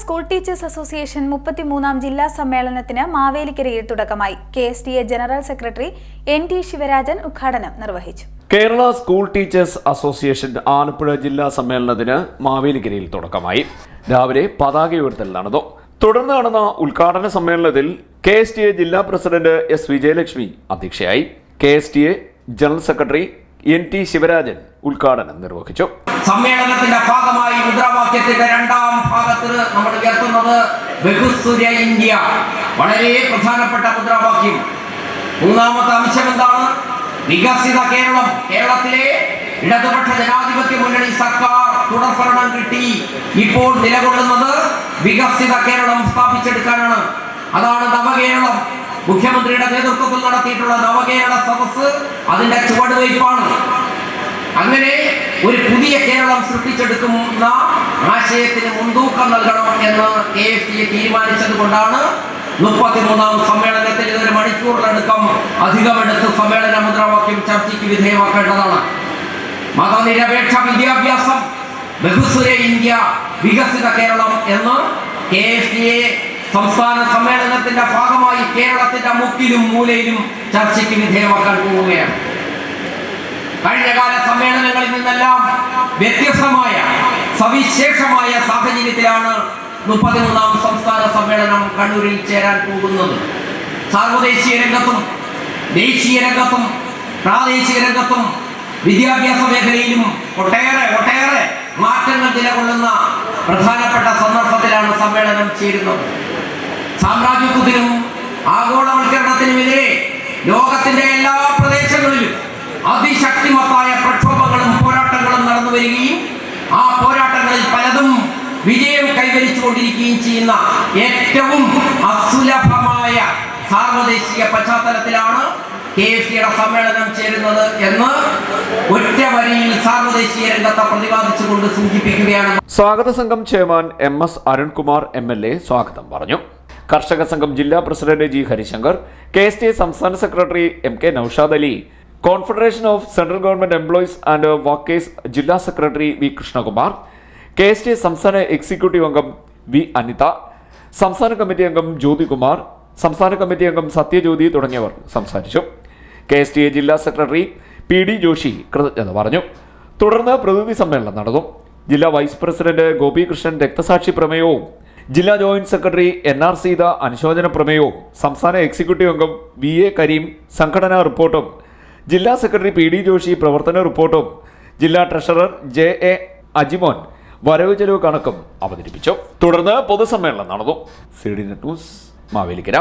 School teachers association മുപ്പത്തിമൂന്നാം ജില്ലാ സമ്മേളനത്തിന് മാവേലിക്കരയിൽ തുടക്കമായി K S T A general secretary N T Sivarajan ഉദ്ഘാടനം നിർവഹിച്ചു. Kerala school teachers association Alappuzha ജില്ലാ സമ്മേളനത്തിന് മാവേലിക്കരയിൽ തുടക്കമായി. രാവിലെ പതാക ഉയർത്തൽ നടന്നു തുടർന്ന് നടന്ന ഉദ്ഘാടന സമ്മേളനത്തിൽ കെ എസ് ടി എ ജില്ലാ പ്രസിഡന്റ് എസ് വിജയലക്ഷ്മി അധ്യക്ഷയായി. K S T A general secretary N T Sivarajan ഉദ്ഘാടനം നിർവഹിച്ചു. സമ്മേളനത്തിന്റെ ഭാഗമായി മുദ്രാവാക്യത്തിന്റെ രണ്ടാം ഭാഗത്ത് നമ്മൾ കേൾക്കുന്നത് ബഹുസുര ഇന്ത്യ. വളരെ പ്രധാനപ്പെട്ട മുദ്രാവാക്യം. മൂന്നാമത്തെ അംശം എന്താണ്? വികസിത കേരളം. കേരളത്തിലെ ഇടതുപക്ഷ ജനാധിപത്യ മുന്നണി സർക്കാർ തുടർഭരണം കിട്ടി. ഇപ്പോൾ നിലകൊള്ളുന്നത് വികസിത കേരളം സ്ഥാപിച്ചെടുക്കാനാണ്. അതാണ് നവകേരളം. മുഖ്യമന്ത്രിയുടെ നേതൃത്വത്തിൽ നടത്തിയിട്ടുള്ള നവകേരള സദസ് അതിന്റെ ചുവടുവയ്പ്പാണ്. അങ്ങനെ ഒരു പുതിയ കേരളം സൃഷ്ടിച്ചെടുക്കുന്ന ആശയത്തിന് മുൻതൂക്കം നൽകണം എന്ന് കെ എഫ് ടി തീരുമാനിച്ചത് കൊണ്ടാണ് മുപ്പത്തിമൂന്നാം സമ്മേളനത്തിൽ ഇതൊരു മണിക്കൂറിലടക്കം അധികമെടുത്ത് സമ്മേളന മുദ്രാവാക്യം ചർച്ചയ്ക്ക് വിധേയമാക്കേണ്ടതാണ്. മതനിരപേക്ഷ വിദ്യാഭ്യാസം ബഹുസ്വര ഇന്ത്യ വികസിത കേരളം എന്ന് കെ എഫ് ടി എ സംസ്ഥാന സമ്മേളനത്തിന്റെ ഭാഗമായി കേരളത്തിന്റെ മുക്കിലും മൂലയിലും ചർച്ചയ്ക്ക് വിധേയമാക്കാൻ പോവുകയാണ്. കഴിഞ്ഞകാല സമ്മേളനങ്ങളിൽ നിന്നെല്ലാം വ്യത്യസ്തമായ സവിശേഷമായ സാഹചര്യത്തിലാണ് മുപ്പത്തിമൂന്നാം സംസ്ഥാന സമ്മേളനം കണ്ണൂരിൽ ചേരാൻ പോകുന്നത്. സാർവദേശീയ രംഗത്തും ദേശീയ രംഗത്തും പ്രാദേശിക രംഗത്തും വിദ്യാഭ്യാസ മേഖലയിലും ഒട്ടേറെ ഒട്ടേറെ മാറ്റങ്ങൾ നിലകൊള്ളുന്ന പ്രധാനപ്പെട്ട സന്ദർഭത്തിലാണ് സമ്മേളനം ചേരുന്നത്. സാമ്രാജ്യത്വത്തിനും ആഗോളവൽക്കരണത്തിനുമെതിരെ ലോകത്തിന്റെ എല്ലാ പ്രദേശങ്ങളിലും അതിശക്തിമത്തായ പ്രക്ഷോഭങ്ങളും പോരാട്ടങ്ങളും നടന്നു വരികയും ആ പോരാട്ടങ്ങളിൽ പലതും വിജയം കൈവരിച്ചുകൊണ്ടിരിക്കുകയും ചെയ്യുന്ന ഏറ്റവും അസുലഭമായ സാർവദേശിക പശ്ചാത്തലത്തിലാണ് കെ എഫ് സിയുടെ സമ്മേളനം ചേരുന്നത് എന്ന് ഒറ്റ വരിയിൽ സാർവദേശീയ രംഗത്തെ പ്രതിപാദിച്ചുകൊണ്ട് സൂചിപ്പിക്കുകയാണ്. സ്വാഗത സംഘം chairman M S Arunkumar M L A സ്വാഗതം പറഞ്ഞു. കർഷക സംഘം ജില്ലാ president G Harishankar K S T സംസ്ഥാന secretary M K Noushad Ali confederation of central government employees and workers ജില്ലാ secretary V Krishnakumar K S T സംസ്ഥാന executive അംഗം V Anitha സംസ്ഥാന കമ്മിറ്റി അംഗം ജ്യോതികുമാർ സംസ്ഥാന കമ്മിറ്റി അംഗം സത്യജ്യോതി തുടങ്ങിയവർ സംസാരിച്ചു. കെ എസ് ടി എ ജില്ലാ സെക്രട്ടറി പി ഡി ജോഷി കൃതജ്ഞത പറഞ്ഞു. തുടർന്ന് പ്രതിനിധി സമ്മേളനം നടന്നു. ജില്ലാ വൈസ് പ്രസിഡന്റ് ഗോപികൃഷ്ണൻ രക്തസാക്ഷി പ്രമേയവും ജില്ലാ joint secretary N R Seetha അനുശോചന പ്രമേയവും സംസ്ഥാന എക്സിക്യൂട്ടീവ് അംഗം വി എ കരീം സംഘടനാ റിപ്പോർട്ടും ജില്ലാ സെക്രട്ടറി പി ഡി ജോഷി പ്രവർത്തന റിപ്പോർട്ടും ജില്ലാ ട്രഷറർ ജെ എ അജിമോൻ വരവ് ചെലവ് കണക്കും അവതരിപ്പിച്ചു. തുടർന്ന് പൊതുസമ്മേളനം നടന്നു. C D net news Mavelikkara.